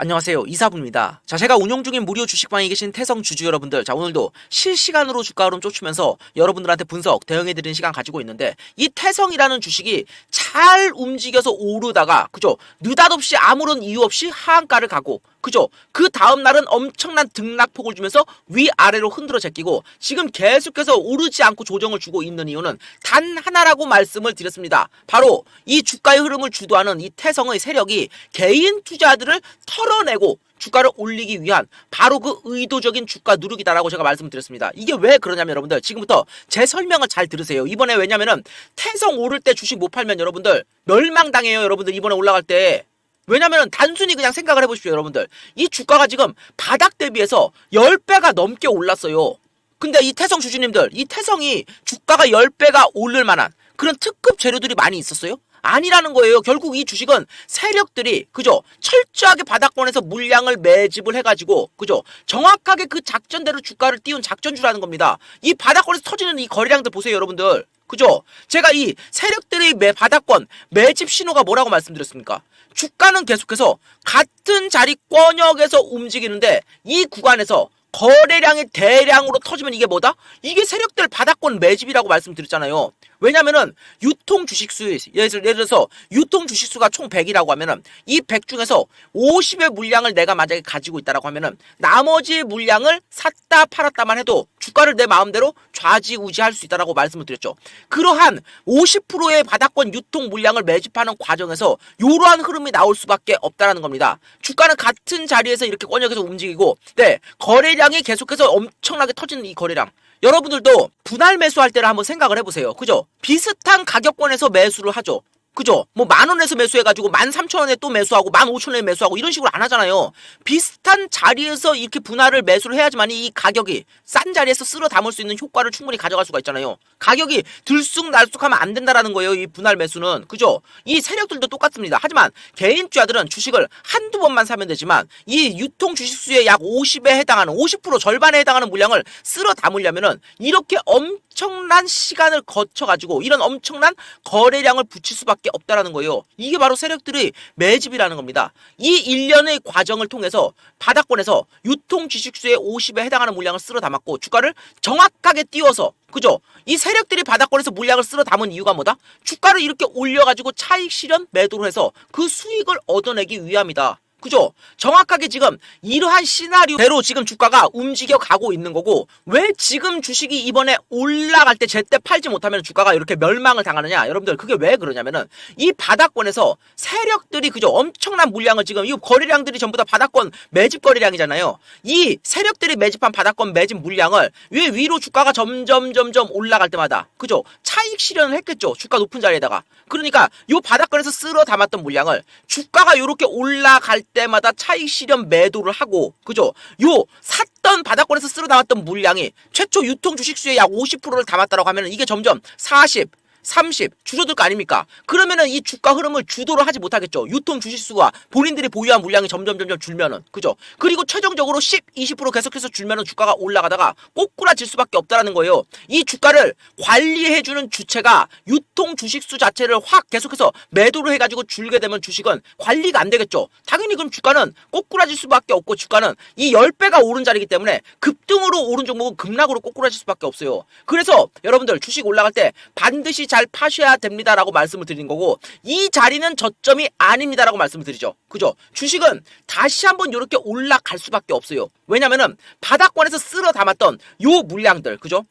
안녕하세요. 이사부입니다. 자, 제가 운영 중인 무료 주식방에 계신 태성 주주 여러분들, 자, 오늘도 실시간으로 주가 흐름 쫓으면서 여러분들한테 분석, 대응해드리는 시간 가지고 있는데, 이 태성이라는 주식이 잘 움직여서 오르다가, 그죠? 느닷없이 아무런 이유 없이 하한가를 가고, 그죠? 그 다음 날은 엄청난 등락폭을 주면서 위아래로 흔들어 제끼고, 지금 계속해서 오르지 않고 조정을 주고 있는 이유는 단 하나라고 말씀을 드렸습니다. 바로 이 주가의 흐름을 주도하는 이 태성의 세력이 개인 투자들을 털어내고 주가를 올리기 위한 바로 그 의도적인 주가 누르기다라고 제가 말씀드렸습니다. 이게 왜 그러냐면 여러분들 지금부터 제 설명을 잘 들으세요. 이번에 왜냐면은 태성 오를 때 주식 못 팔면 여러분들 멸망당해요. 여러분들 이번에 올라갈 때. 왜냐면은 단순히 그냥 생각을 해보십시오, 여러분들. 이 주가가 지금 바닥 대비해서 10배가 넘게 올랐어요. 근데 이 태성 주주님들, 이 태성이 주가가 10배가 오를 만한 그런 특급 재료들이 많이 있었어요? 아니라는 거예요. 결국 이 주식은 세력들이 그죠 철저하게 바닥권에서 물량을 매집을 해가지고 그죠 정확하게 그 작전대로 주가를 띄운 작전주라는 겁니다. 이 바닥권에서 터지는 이 거래량들 보세요, 여러분들. 그죠? 제가 이 세력들의 매 바닥권 매집 신호가 뭐라고 말씀드렸습니까? 주가는 계속해서 같은 자리권역에서 움직이는데 이 구간에서 거래량이 대량으로 터지면 이게 뭐다? 이게 세력들 바닥권 매집이라고 말씀드렸잖아요. 왜냐면은 유통 주식수 예를 들어서 유통 주식수가 총 100이라고 하면은 이 100 중에서 50의 물량을 내가 만약에 가지고 있다라고 하면은 나머지 물량을 샀다 팔았다만 해도 주가를 내 마음대로 좌지우지할 수 있다라고 말씀을 드렸죠. 그러한 50%의 바닥권 유통 물량을 매집하는 과정에서 이러한 흐름이 나올 수밖에 없다라는 겁니다. 주가는 같은 자리에서 이렇게 권역에서 움직이고, 네 거래량이 계속해서 엄청나게 터지는 이 거래량. 여러분들도 분할 매수할 때를 한번 생각을 해보세요. 그죠? 비슷한 가격권에서 매수를 하죠. 그죠? 뭐 만 원에서 매수해가지고 만 삼천 원에 또 매수하고 만 오천 원에 매수하고 이런 식으로 안 하잖아요. 비슷한 자리에서 이렇게 분할을 매수를 해야지만 이 가격이 싼 자리에서 쓸어 담을 수 있는 효과를 충분히 가져갈 수가 있잖아요. 가격이 들쑥날쑥하면 안 된다라는 거예요. 이 분할 매수는 그죠? 이 세력들도 똑같습니다. 하지만 개인 투자들은 주식을 한두 번만 사면 되지만 이 유통 주식 수의 약 50에 해당하는 50% 절반에 해당하는 물량을 쓸어 담으려면은 이렇게 엄청난 시간을 거쳐 가지고 이런 엄청난 거래량을 붙일 수밖에 없다라는 거예요. 이게 바로 세력들의 매집이라는 겁니다. 이 1년의 과정을 통해서 바닥권에서 유통 주식수의 50에 해당하는 물량을 쓸어 담았고 주가를 정확하게 띄워서 그죠? 이 세력들이 바닥권에서 물량을 쓸어 담은 이유가 뭐다? 주가를 이렇게 올려가지고 차익 실현 매도를 해서 그 수익을 얻어내기 위함이다. 그죠? 정확하게 지금 이러한 시나리오대로 지금 주가가 움직여 가고 있는 거고 왜 지금 주식이 이번에 올라갈 때 제때 팔지 못하면 주가가 이렇게 멸망을 당하느냐? 여러분들 그게 왜 그러냐면은 이 바닥권에서 세력들이 그죠? 엄청난 물량을 지금 이 거래량들이 전부 다 바닥권 매집 거래량이잖아요. 이 세력들이 매집한 바닥권 매집 물량을 왜 위로 주가가 점점 점점 올라갈 때마다 그죠? 차익 실현을 했겠죠. 주가 높은 자리에다가. 그러니까 요 바닥권에서 쓸어 담았던 물량을 주가가 이렇게 올라갈 때마다 차익 실현 매도를 하고 그죠? 요 샀던 바닥권에서 쓸어 담았던 물량이 최초 유통 주식수의 약 50%를 담았다라고 하면 이게 점점 40 30 줄어들 거 아닙니까? 그러면은 이 주가 흐름을 주도를 하지 못하겠죠. 유통 주식수가 본인들이 보유한 물량이 점점 점점 줄면은 그죠? 그리고 최종적으로 10, 20% 계속해서 줄면은 주가가 올라가다가 꼬꾸라질 수밖에 없다라는 거예요. 이 주가를 관리해 주는 주체가 유통 주식수 자체를 확 계속해서 매도를 해 가지고 줄게 되면 주식은 관리가 안 되겠죠. 당연히 그럼 주가는 꼬꾸라질 수밖에 없고 주가는 이 10배가 오른 자리이기 때문에 급등으로 오른 종목은 급락으로 꼬꾸라질 수밖에 없어요. 그래서 여러분들 주식 올라갈 때 반드시 잘 파셔야 됩니다라고 말씀을 드리는 거고 이 자리는 저점이 아닙니다라고 말씀을 드리죠. 그죠? 주식은 다시 한번 이렇게 올라갈 수밖에 없어요. 왜냐면은 바닥권에서 쓸어 담았던 요 물량들, 그죠?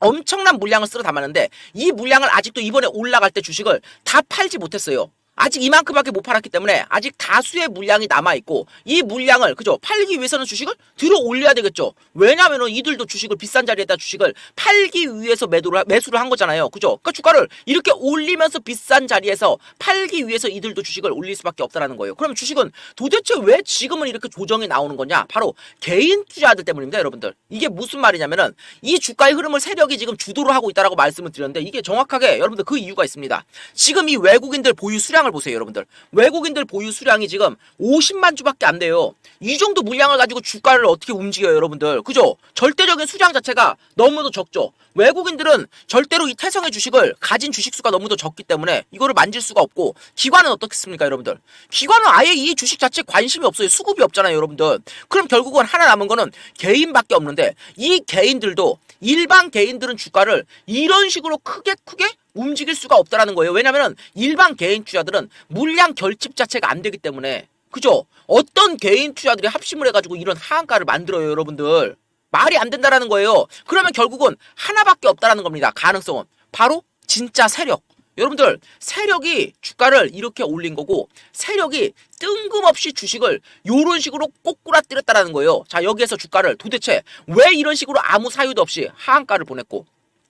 엄청난 물량을 쓸어 담았는데 이 물량을 아직도 이번에 올라갈 때 주식을 다 팔지 못했어요. 아직 이만큼밖에 못 팔았기 때문에 아직 다수의 물량이 남아 있고 이 물량을 그죠 팔기 위해서는 주식을 들어 올려야 되겠죠. 왜냐하면은 이들도 주식을 비싼 자리에다 주식을 팔기 위해서 매도를 하- 매수를 한 거잖아요. 그죠? 그러니까 주가를 이렇게 올리면서 비싼 자리에서 팔기 위해서 이들도 주식을 올릴 수밖에 없다라는 거예요. 그럼 주식은 도대체 왜 지금은 이렇게 조정이 나오는 거냐? 바로 개인 투자들 때문입니다, 여러분들. 이게 무슨 말이냐면은 이 주가의 흐름을 세력이 지금 주도를 하고 있다라고 말씀을 드렸는데 이게 정확하게 여러분들 그 이유가 있습니다. 지금 이 외국인들 보유 수량 수량을 보세요, 여러분들. 외국인들 보유 수량이 지금 50만 주밖에 안 돼요. 이 정도 물량을 가지고 주가를 어떻게 움직여요, 여러분들. 그죠? 절대적인 수량 자체가 너무도 적죠. 외국인들은 절대로 이 태성의 주식을 가진 주식 수가 너무도 적기 때문에 이거를 만질 수가 없고 기관은 어떻겠습니까, 여러분들? 기관은 아예 이 주식 자체에 관심이 없어요. 수급이 없잖아요, 여러분들. 그럼 결국은 하나 남은 거는 개인밖에 없는데 이 개인들도 일반 개인들은 주가를 이런 식으로 크게 크게 움직일 수가 없다라는 거예요. 왜냐면은 일반 개인 투자들은 물량 결집 자체가 안 되기 때문에 그죠? 어떤 개인 투자들이 합심을 해가지고 이런 하한가를 만들어요, 여러분들. 말이 안 된다라는 거예요. 그러면 결국은 하나밖에 없다라는 겁니다. 가능성은 바로 진짜 세력. 여러분들 세력이 주가를 이렇게 올린 거고 세력이 뜬금없이 주식을 이런 식으로 꼬꾸라뜨렸다라는 거예요. 자 여기에서 주가를 도대체 왜 이런 식으로 아무 사유도 없이 하한가를 보냈고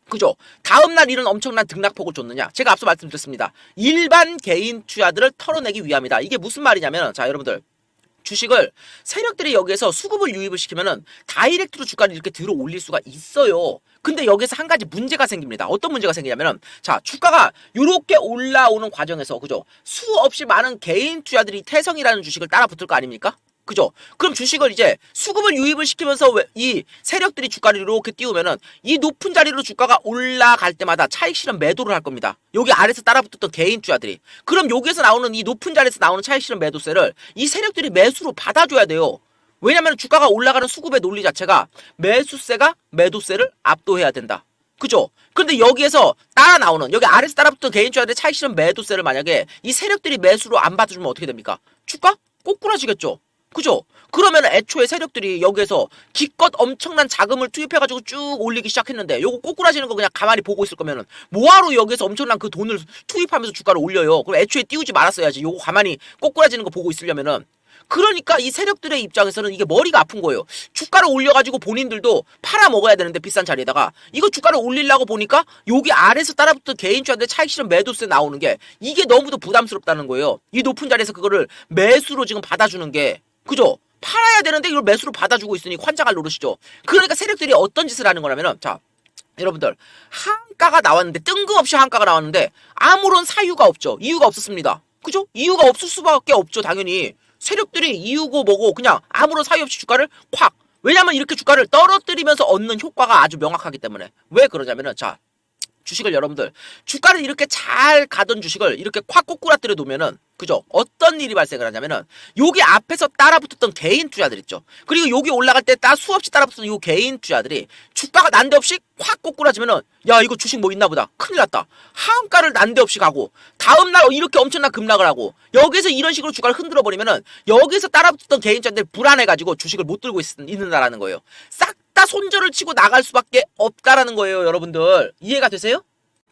그죠? 다음날 이런 엄청난 등락폭을 줬느냐? 제가 앞서 말씀드렸습니다. 일반 개인 투자들을 털어내기 위함이다. 이게 무슨 말이냐면, 자, 여러분들. 주식을 세력들이 여기에서 수급을 유입을 시키면은 다이렉트로 주가를 이렇게 들어 올릴 수가 있어요. 근데 여기서 한 가지 문제가 생깁니다. 어떤 문제가 생기냐면은 자 주가가 이렇게 올라오는 과정에서 그죠 수없이 많은 개인 투자들이 태성이라는 주식을 따라 붙을 거 아닙니까? 그죠? 그럼 주식을 이제 수급을 유입을 시키면서 왜- 이 세력들이 주가를 이렇게 띄우면은 이 높은 자리로 주가가 올라갈 때마다 차익 실현 매도를 할 겁니다. 여기 아래서 따라붙었던 개인 투자들이. 그럼 여기에서 나오는 이 높은 자리에서 나오는 차익 실현 매도세를 이 세력들이 매수로 받아줘야 돼요. 왜냐면 주가가 올라가는 수급의 논리 자체가 매수세가 매도세를 압도해야 된다. 그죠? 근데 여기에서 따라 나오는 여기 아래서 따라붙던 개인 투자들의 차익 실현 매도세를 만약에 이 세력들이 매수로 안 받아주면 어떻게 됩니까? 주가 꼬꾸라지겠죠. 그죠? 그러면 애초에 세력들이 여기에서 기껏 엄청난 자금을 투입해가지고 쭉 올리기 시작했는데 요거 꼬꾸라지는 거 그냥 가만히 보고 있을 거면은 뭐하러 여기에서 엄청난 그 돈을 투입하면서 주가를 올려요. 그럼 애초에 띄우지 말았어야지. 요거 가만히 꼬꾸라지는 거 보고 있으려면은 그러니까 이 세력들의 입장에서는 이게 머리가 아픈 거예요. 주가를 올려가지고 본인들도 팔아 먹어야 되는데 비싼 자리에다가 이거 주가를 올리려고 보니까 여기 아래서 따라붙은 개인 투자들 차익 실현 매도세 나오는 게 이게 너무도 부담스럽다는 거예요. 이 높은 자리에서 그거를 매수로 지금 받아주는 게 그죠? 팔아야 되는데 이걸 매수로 받아주고 있으니 환장할 노릇이죠. 그러니까 세력들이 어떤 짓을 하는 거냐면은 자 여러분들 한가가 나왔는데 뜬금없이 한가가 나왔는데 아무런 사유가 없죠. 이유가 없었습니다. 그죠? 이유가 없을 수밖에 없죠. 당연히 세력들이 이유고 뭐고 그냥 아무런 사유 없이 주가를 콱 왜냐면 이렇게 주가를 떨어뜨리면서 얻는 효과가 아주 명확하기 때문에 왜 그러냐면은 자 주식을 여러분들 주가를 이렇게 잘 가던 주식을 이렇게 콱 꼬꾸라뜨려 놓으면은 그죠? 어떤 일이 발생을 하냐면은 여기 앞에서 따라붙었던 개인 투자들 있죠. 그리고 여기 올라갈 때 따 수없이 따라붙었던 이 개인 투자들이 주가가 난데없이 콱 꼬꾸라지면은 야 이거 주식 뭐 있나 보다 큰일 났다 하한가를 난데없이 가고 다음날 이렇게 엄청난 급락을 하고 여기서 이런 식으로 주가를 흔들어 버리면은 여기서 따라붙었던 개인 투자들 불안해가지고 주식을 못 들고 있, 있는다라는 거예요. 싹 다 손절을 치고 나갈 수밖에 없다라는 거예요, 여러분들. 이해가 되세요?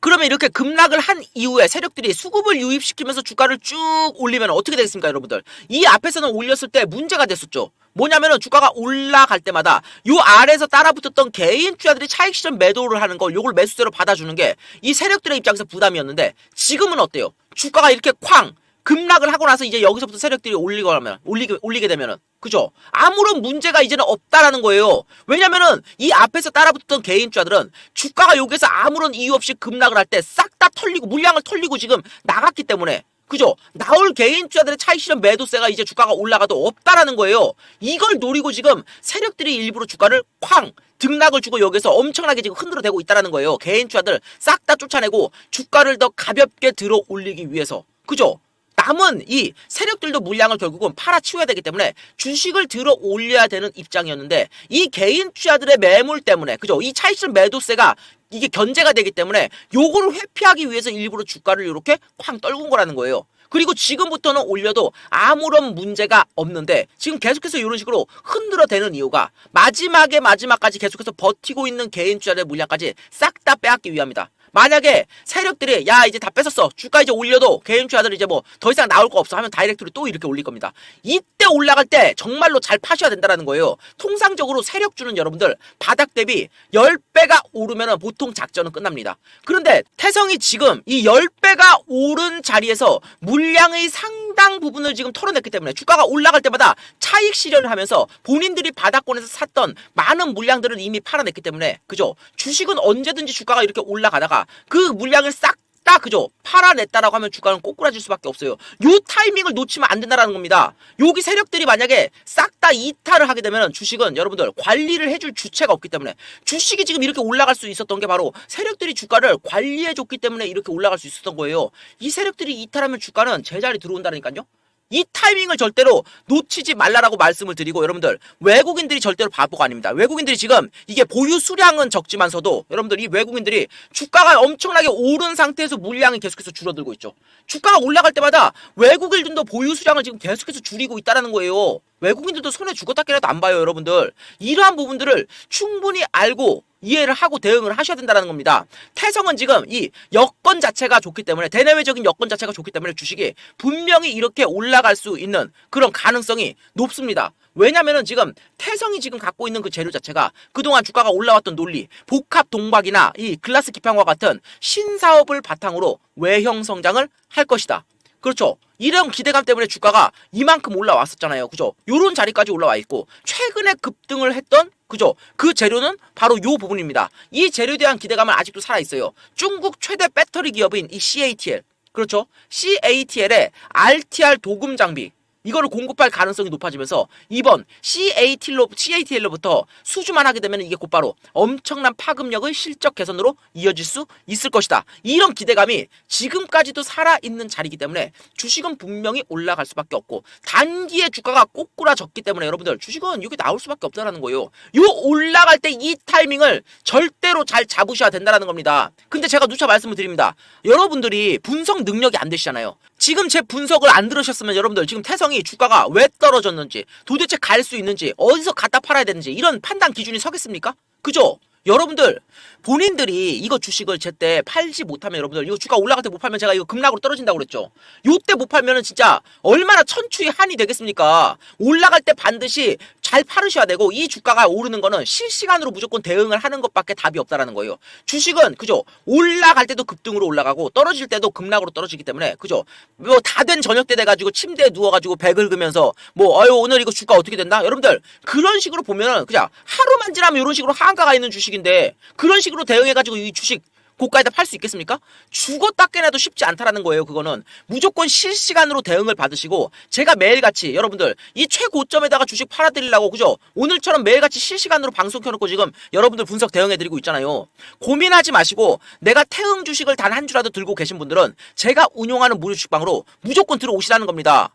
그러면 이렇게 급락을 한 이후에 세력들이 수급을 유입시키면서 주가를 쭉 올리면 어떻게 되겠습니까, 여러분들? 이 앞에서는 올렸을 때 문제가 됐었죠. 뭐냐면은 주가가 올라갈 때마다 요 아래에서 따라붙었던 개인 투자들이 차익 실현 매도를 하는 걸 요걸 매수세로 받아주는 게 이 세력들의 입장에서 부담이었는데 지금은 어때요? 주가가 이렇게 쾅 급락을 하고 나서 이제 여기서부터 세력들이 하면 올리게 올리게 되면은 그죠? 아무런 문제가 이제는 없다라는 거예요. 왜냐면은 이 앞에서 따라붙던 개인 투자들은 주가가 여기서 아무런 이유 없이 급락을 할 때 싹 다 털리고 물량을 털리고 지금 나갔기 때문에 그죠? 나올 개인 투자들의 차익 실현 매도세가 이제 주가가 올라가도 없다라는 거예요. 이걸 노리고 지금 세력들이 일부러 주가를 쾅 등락을 주고 여기서 엄청나게 지금 흔들어대고 있다라는 거예요. 개인 투자들 싹 다 쫓아내고 주가를 더 가볍게 들어 올리기 위해서. 그죠? 남은 이 세력들도 물량을 결국은 팔아치워야 되기 때문에 주식을 들어 올려야 되는 입장이었는데 이 개인 투자들의 매물 때문에 그죠? 이 차익실 매도세가 이게 견제가 되기 때문에 요거를 회피하기 위해서 일부러 주가를 이렇게 쾅 떨군 거라는 거예요. 그리고 지금부터는 올려도 아무런 문제가 없는데 지금 계속해서 이런 식으로 흔들어대는 이유가 마지막에 마지막까지 계속해서 버티고 있는 개인 투자의 물량까지 싹 다 빼앗기 위함이다. 만약에 세력들이 야 이제 다 뺏었어. 주가 이제 올려도 개인 투자들 이제 뭐 더 이상 나올 거 없어 하면 다이렉트로 또 이렇게 올릴 겁니다. 이때 올라갈 때 정말로 잘 파셔야 된다라는 거예요. 통상적으로 세력 주는 여러분들 바닥 대비 10배가 오르면 보통 작전은 끝납니다. 그런데 태성이 지금 이 10배가 오른 자리에서 물량의 상당 부분을 지금 털어냈기 때문에 주가가 올라갈 때마다 차익 실현을 하면서 본인들이 바닥권에서 샀던 많은 물량들을 이미 팔아냈기 때문에 그죠? 주식은 언제든지 주가가 이렇게 올라가다가 그 물량을 싹 다 그죠? 팔아냈다라고 하면 주가는 꼬꾸라질 수밖에 없어요. 요 타이밍을 놓치면 안 된다라는 겁니다. 여기 세력들이 만약에 싹 다 이탈을 하게 되면 주식은 여러분들 관리를 해줄 주체가 없기 때문에 주식이 지금 이렇게 올라갈 수 있었던 게 바로 세력들이 주가를 관리해줬기 때문에 이렇게 올라갈 수 있었던 거예요. 이 세력들이 이탈하면 주가는 제자리 들어온다니까요. 이 타이밍을 절대로 놓치지 말라라고 말씀을 드리고 여러분들 외국인들이 절대로 바보가 아닙니다. 외국인들이 지금 이게 보유 수량은 적지만서도 여러분들 이 외국인들이 주가가 엄청나게 오른 상태에서 물량이 계속해서 줄어들고 있죠. 주가가 올라갈 때마다 외국인들도 보유 수량을 지금 계속해서 줄이고 있다라는 거예요. 외국인들도 손에 죽었다 깨라도 안 봐요, 여러분들. 이러한 부분들을 충분히 알고 이해를 하고 대응을 하셔야 된다는 겁니다. 태성은 지금 이 여건 자체가 좋기 때문에 대내외적인 여건 자체가 좋기 때문에 주식이 분명히 이렇게 올라갈 수 있는 그런 가능성이 높습니다. 왜냐면은 지금 태성이 지금 갖고 있는 그 재료 자체가 그동안 주가가 올라왔던 논리, 복합 동박이나 이 글라스 기판과 같은 신사업을 바탕으로 외형 성장을 할 것이다. 그렇죠. 이런 기대감 때문에 주가가 이만큼 올라왔었잖아요. 그죠? 요런 자리까지 올라와 있고 최근에 급등을 했던 그죠? 그 재료는 바로 요 부분입니다. 이 재료에 대한 기대감은 아직도 살아 있어요. 중국 최대 배터리 기업인 이 CATL. 그렇죠? CATL의 RTR 도금 장비 이거를 공급할 가능성이 높아지면서 이번 CATL로, CATL로부터 수주만 하게 되면 이게 곧바로 엄청난 파급력의 실적 개선으로 이어질 수 있을 것이다. 이런 기대감이 지금까지도 살아있는 자리이기 때문에 주식은 분명히 올라갈 수밖에 없고 단기에 주가가 꼬꾸라졌기 때문에 여러분들 주식은 여기 나올 수밖에 없다는 거예요. 요 올라갈 때 이 타이밍을 절대로 잘 잡으셔야 된다는 겁니다. 근데 제가 누차 말씀을 드립니다. 여러분들이 분석 능력이 안 되시잖아요. 지금 제 분석을 안 들으셨으면 여러분들 지금 태성 이 주가가 왜 떨어졌는지 도대체 갈 수 있는지 어디서 갖다 팔아야 되는지 이런 판단 기준이 서겠습니까? 그죠? 여러분들 본인들이 이거 주식을 제때 팔지 못하면 여러분들 이거 주가 올라갈 때 못 팔면 제가 이거 급락으로 떨어진다고 그랬죠. 요때 못 팔면은 진짜 얼마나 천추의 한이 되겠습니까? 올라갈 때 반드시 잘 팔으셔야 되고 이 주가가 오르는 거는 실시간으로 무조건 대응을 하는 것밖에 답이 없다라는 거예요. 주식은 그죠? 올라갈 때도 급등으로 올라가고 떨어질 때도 급락으로 떨어지기 때문에 그죠? 뭐 다 된 저녁 때 돼 가지고 침대에 누워 가지고 배 긁으면서 뭐 아유 오늘 이거 주가 어떻게 된다? 여러분들 그런 식으로 보면은 그냥 하루만 지나면 이런 식으로 하한가가 있는 주식인데 그런 식으로 대응해 가지고 이 주식 고가에다 팔 수 있겠습니까? 죽었다 깨나도 쉽지 않다라는 거예요. 그거는 무조건 실시간으로 대응을 받으시고 제가 매일같이 여러분들 이 최고점에다가 주식 팔아드리려고 그죠? 오늘처럼 매일같이 실시간으로 방송 켜놓고 지금 여러분들 분석 대응해드리고 있잖아요. 고민하지 마시고 내가 태응 주식을 단 한 주라도 들고 계신 분들은 제가 운용하는 무료 주식방으로 무조건 들어오시라는 겁니다.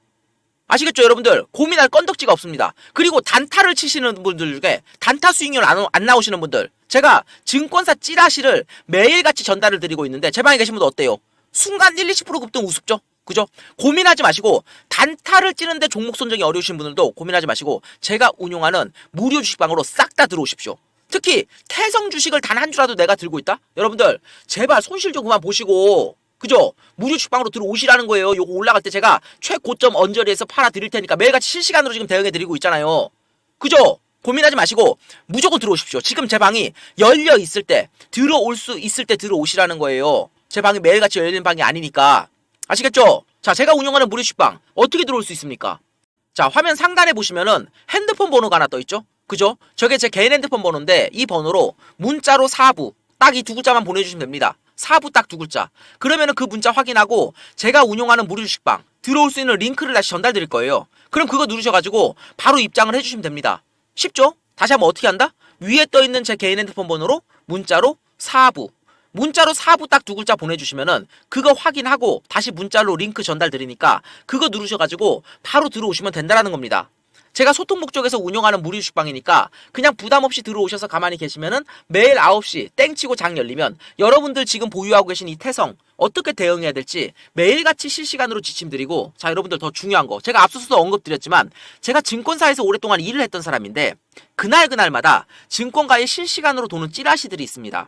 아시겠죠, 여러분들? 고민할 건덕지가 없습니다. 그리고 단타를 치시는 분들 중에 단타 수익률 안, 안 나오시는 분들, 제가 증권사 찌라시를 매일같이 전달을 드리고 있는데, 제 방에 계신 분들 어때요? 순간 1, 20% 급등 우습죠? 그죠? 고민하지 마시고, 단타를 찌는데 종목 선정이 어려우신 분들도 고민하지 마시고, 제가 운용하는 무료 주식방으로 싹 다 들어오십시오. 특히, 태성 주식을 단 한 주라도 내가 들고 있다? 여러분들, 제발 손실 좀 그만 보시고, 그죠? 무료 주방으로 들어오시라는 거예요. 요거 올라갈 때 제가 최고점 언저리에서 팔아 드릴 테니까 매일같이 실시간으로 지금 대응해 드리고 있잖아요. 그죠? 고민하지 마시고 무조건 들어오십시오. 지금 제 방이 열려 있을 때 들어올 수 있을 때 들어오시라는 거예요. 제 방이 매일같이 열리는 방이 아니니까. 아시겠죠? 자, 제가 운영하는 무료 주방 어떻게 들어올 수 있습니까? 자, 화면 상단에 보시면은 핸드폰 번호가 하나 떠 있죠? 그죠? 저게 제 개인 핸드폰 번호인데 이 번호로 문자로 사부 딱 이 두 글자만 보내주시면 됩니다. 사부 딱 두 글자. 그러면은 그 문자 확인하고 제가 운영하는 무료 주식방 들어올 수 있는 링크를 다시 전달 드릴 거예요. 그럼 그거 누르셔가지고 바로 입장을 해주시면 됩니다. 쉽죠? 다시 한번 어떻게 한다? 위에 떠 있는 제 개인 핸드폰 번호로 문자로 사부 문자로 사부 딱 두 글자 보내주시면은 그거 확인하고 다시 문자로 링크 전달 드리니까 그거 누르셔가지고 바로 들어오시면 된다라는 겁니다. 제가 소통 목적에서 운영하는 무료 주식방이니까 그냥 부담 없이 들어오셔서 가만히 계시면은 매일 9시 땡치고 장 열리면 여러분들 지금 보유하고 계신 이 태성 어떻게 대응해야 될지 매일같이 실시간으로 지침 드리고 자 여러분들 더 중요한 거 제가 앞서서도 언급드렸지만 제가 증권사에서 오랫동안 일을 했던 사람인데 그날 그날마다 증권가에 실시간으로 도는 찌라시들이 있습니다.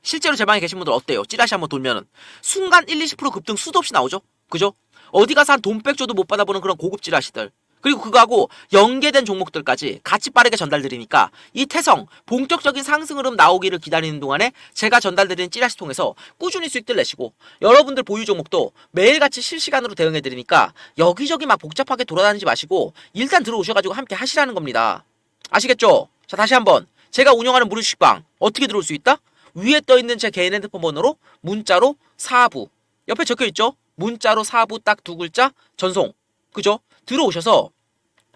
실제로 제 방에 계신 분들 어때요? 찌라시 한번 돌면은 순간 1, 20% 급등 수도 없이 나오죠? 그죠? 어디 가서 한 돈 백조도 못 받아보는 그런 고급 찌라시들. 그리고 그거하고 연계된 종목들까지 같이 빠르게 전달드리니까 이 태성 본격적인 상승 흐름 나오기를 기다리는 동안에 제가 전달드리는 찌라시 통해서 꾸준히 수익들 내시고 여러분들 보유 종목도 매일같이 실시간으로 대응해드리니까 여기저기 막 복잡하게 돌아다니지 마시고 일단 들어오셔가지고 함께 하시라는 겁니다. 아시겠죠? 자 다시 한번 제가 운영하는 무료 주식방 어떻게 들어올 수 있다? 위에 떠 있는 제 개인 핸드폰 번호로 문자로 사부 옆에 적혀 있죠? 문자로 사부 딱 두 글자 전송. 그죠? 들어오셔서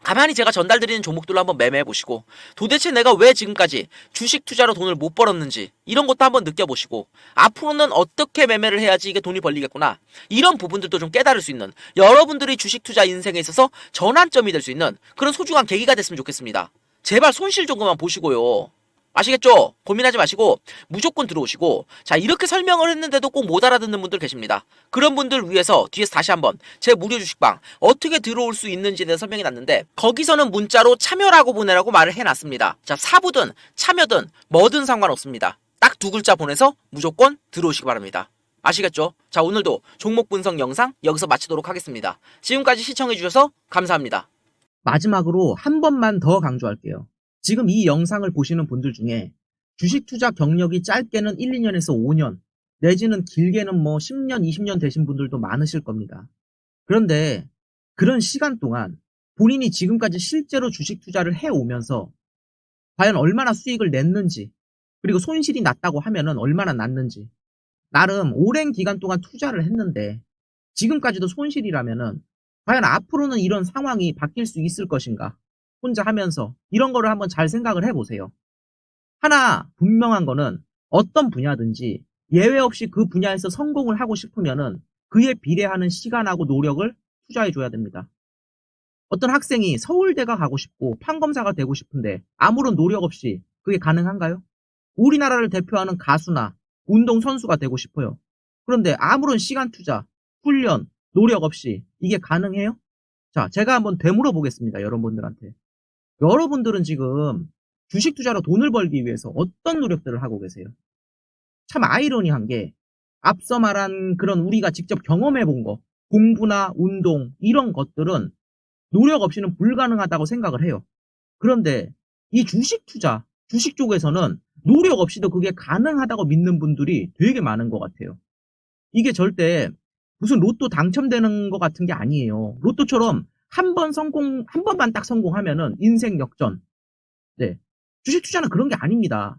가만히 제가 전달드리는 종목들로 한번 매매해 보시고 도대체 내가 왜 지금까지 주식 투자로 돈을 못 벌었는지 이런 것도 한번 느껴보시고 앞으로는 어떻게 매매를 해야지 이게 돈이 벌리겠구나 이런 부분들도 좀 깨달을 수 있는 여러분들이 주식 투자 인생에 있어서 전환점이 될 수 있는 그런 소중한 계기가 됐으면 좋겠습니다. 제발 손실 좀 그만 보시고요. 아시겠죠? 고민하지 마시고 무조건 들어오시고 자 이렇게 설명을 했는데도 꼭 못 알아듣는 분들 계십니다. 그런 분들 위해서 뒤에서 다시 한번 제 무료 주식방 어떻게 들어올 수 있는지에 대해 설명이 났는데 거기서는 문자로 참여라고 보내라고 말을 해놨습니다. 자 사부든 참여든 뭐든 상관없습니다. 딱 두 글자 보내서 무조건 들어오시기 바랍니다. 아시겠죠? 자 오늘도 종목 분석 영상 여기서 마치도록 하겠습니다. 지금까지 시청해주셔서 감사합니다. 마지막으로 한 번만 더 강조할게요. 지금 이 영상을 보시는 분들 중에 주식 투자 경력이 짧게는 1, 2년에서 5년, 내지는 길게는 뭐 10년, 20년 되신 분들도 많으실 겁니다. 그런데 그런 시간 동안 본인이 지금까지 실제로 주식 투자를 해오면서 과연 얼마나 수익을 냈는지, 그리고 손실이 났다고 하면은 얼마나 났는지, 나름 오랜 기간 동안 투자를 했는데 지금까지도 손실이라면은 과연 앞으로는 이런 상황이 바뀔 수 있을 것인가? 혼자 하면서 이런 거를 한번 잘 생각을 해보세요. 하나 분명한 거는 어떤 분야든지 예외 없이 그 분야에서 성공을 하고 싶으면은 그에 비례하는 시간하고 노력을 투자해 줘야 됩니다. 어떤 학생이 서울대가 가고 싶고 판검사가 되고 싶은데 아무런 노력 없이 그게 가능한가요? 우리나라를 대표하는 가수나 운동선수가 되고 싶어요. 그런데 아무런 시간 투자, 훈련, 노력 없이 이게 가능해요? 자, 제가 한번 되물어 보겠습니다. 여러분들한테. 여러분들은 지금 주식 투자로 돈을 벌기 위해서 어떤 노력들을 하고 계세요? 참 아이러니한 게 앞서 말한 그런 우리가 직접 경험해 본 거, 공부나 운동 이런 것들은 노력 없이는 불가능하다고 생각을 해요. 그런데 이 주식 투자, 주식 쪽에서는 노력 없이도 그게 가능하다고 믿는 분들이 되게 많은 것 같아요. 이게 절대 무슨 로또 당첨되는 것 같은 게 아니에요. 로또처럼 한 번 성공, 한 번만 딱 성공하면은 인생 역전. 네. 주식 투자는 그런 게 아닙니다.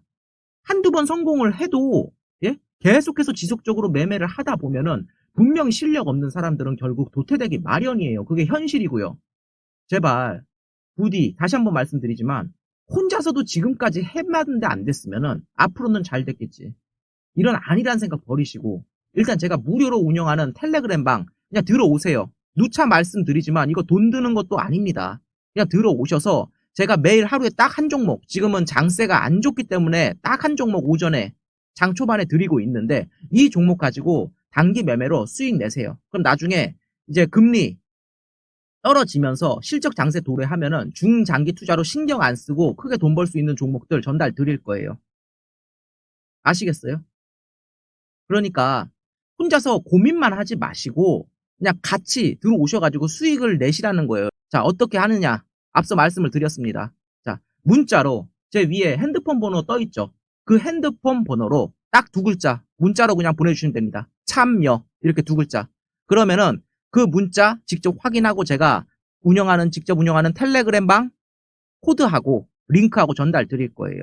한두 번 성공을 해도, 예? 계속해서 지속적으로 매매를 하다 보면은 분명히 실력 없는 사람들은 결국 도태되기 마련이에요. 그게 현실이고요. 제발, 부디, 다시 한번 말씀드리지만, 혼자서도 지금까지 해봤는데 안 됐으면은 앞으로는 잘 됐겠지. 이런 아니란 생각 버리시고, 일단 제가 무료로 운영하는 텔레그램 방 그냥 들어오세요. 누차 말씀드리지만 이거 돈 드는 것도 아닙니다. 그냥 들어오셔서 제가 매일 하루에 딱 한 종목, 지금은 장세가 안 좋기 때문에 딱 한 종목 오전에 장 초반에 드리고 있는데 이 종목 가지고 단기 매매로 수익 내세요. 그럼 나중에 이제 금리 떨어지면서 실적 장세 도래하면은 중장기 투자로 신경 안 쓰고 크게 돈 벌 수 있는 종목들 전달 드릴 거예요. 아시겠어요? 그러니까 혼자서 고민만 하지 마시고 그냥 같이 들어오셔가지고 수익을 내시라는 거예요. 자, 어떻게 하느냐? 앞서 말씀을 드렸습니다. 자, 문자로 제 위에 핸드폰 번호 떠 있죠? 그 핸드폰 번호로 딱 두 글자 문자로 그냥 보내주시면 됩니다. 참여 이렇게 두 글자. 그러면은 그 문자 직접 확인하고 제가 운영하는 직접 운영하는 텔레그램 방 코드하고 링크하고 전달 드릴 거예요.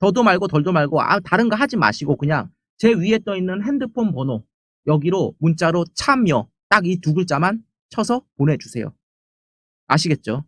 더도 말고 덜도 말고 아 다른 거 하지 마시고 그냥 제 위에 떠 있는 핸드폰 번호 여기로 문자로 참여 딱 이 두 글자만 쳐서 보내주세요. 아시겠죠?